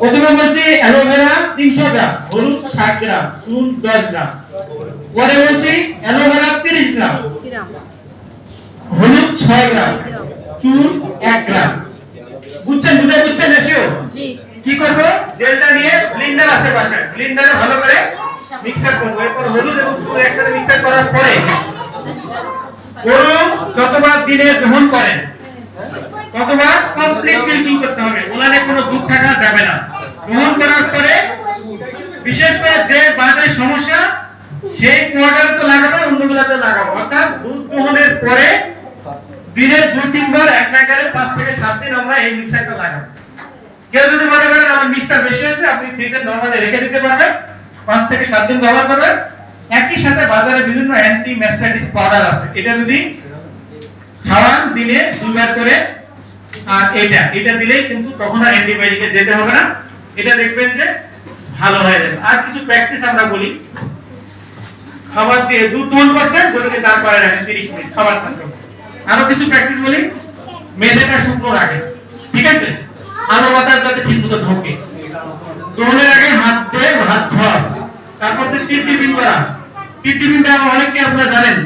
প্রথমে বলছি অ্যালোভেরা তিনশো গ্রাম হলুদ ষাট গ্রাম চুন দশ গ্রাম। পরে বলছি অ্যালোভেরা তিরিশ গ্রাম হলুদ ছয় গ্রাম চুন এক গ্রাম। বুঝছেন দুটো বুঝছেন জি। কি করব? জেলটা নিয়ে ব্লেন্ডার আছে পাশে। ব্লেন্ডারে ভালো করে মিক্সার করব। এরপর হলুদ এবং চুন একসাথে মিক্সার করার পরে গরু যতবার দিনে গ্রহণ করেন ততবার কমপ্লিট মিল্কিং করতে হবে ওনারে কোনো দুধ থাকা যাবে না গ্রহণ করার পরে বিশেষ করে যে বাতের সমস্যা, সেই কোয়ার্টারে তো লাগাবে, অন্যগুলোতে লাগাবো। অর্থাৎ দুধ গ্রহণের পরে দিনে দুই, তিনবার এক নাগারে পাঁচ থেকে সাত দিন আমরা এই মিক্সারটা লাগাবো। কেউ যদি মনে করেন আমার মিক্সার বেশি হয়েছে, আপনি ফ্রিজে নরমালি রেখে দিতে পারবেন, পাঁচ থেকে সাত দিন ব্যবহার করবেন। একই সাথে বাজারে বিভিন্ন অ্যান্টি ম্যাস্টাইটিস পাউডার আছে। এটা যদি খাওয়ান দিনে দুবার করে, আর এটা এটা দিলেই কিন্তু তখন আর অ্যান্টিবায়োটিকে যেতে হবে না। এটা দেখবেন যে ভালো হয়ে যাবে। আর কিছু প্র্যাকটিস আমরা বলি। খাবার দিয়ে দুধ দোহন করছেন গরুকে করে রাখেন 30 মিনিট, খাবার খাচ্ছে। আরও কিছু প্র্যাকটিস বলি? মেঝেটা শুকনো রাখেন ঠিক আছে? আলো বাতাস যাতে ঠিক মতো ঢোকে। দোহনের আগে হাত দিয়ে হাত ধোয়া তারপর সে টিপ টিপিং করা। টিপ টিপিংটা অনেকে আপনারা জানেন।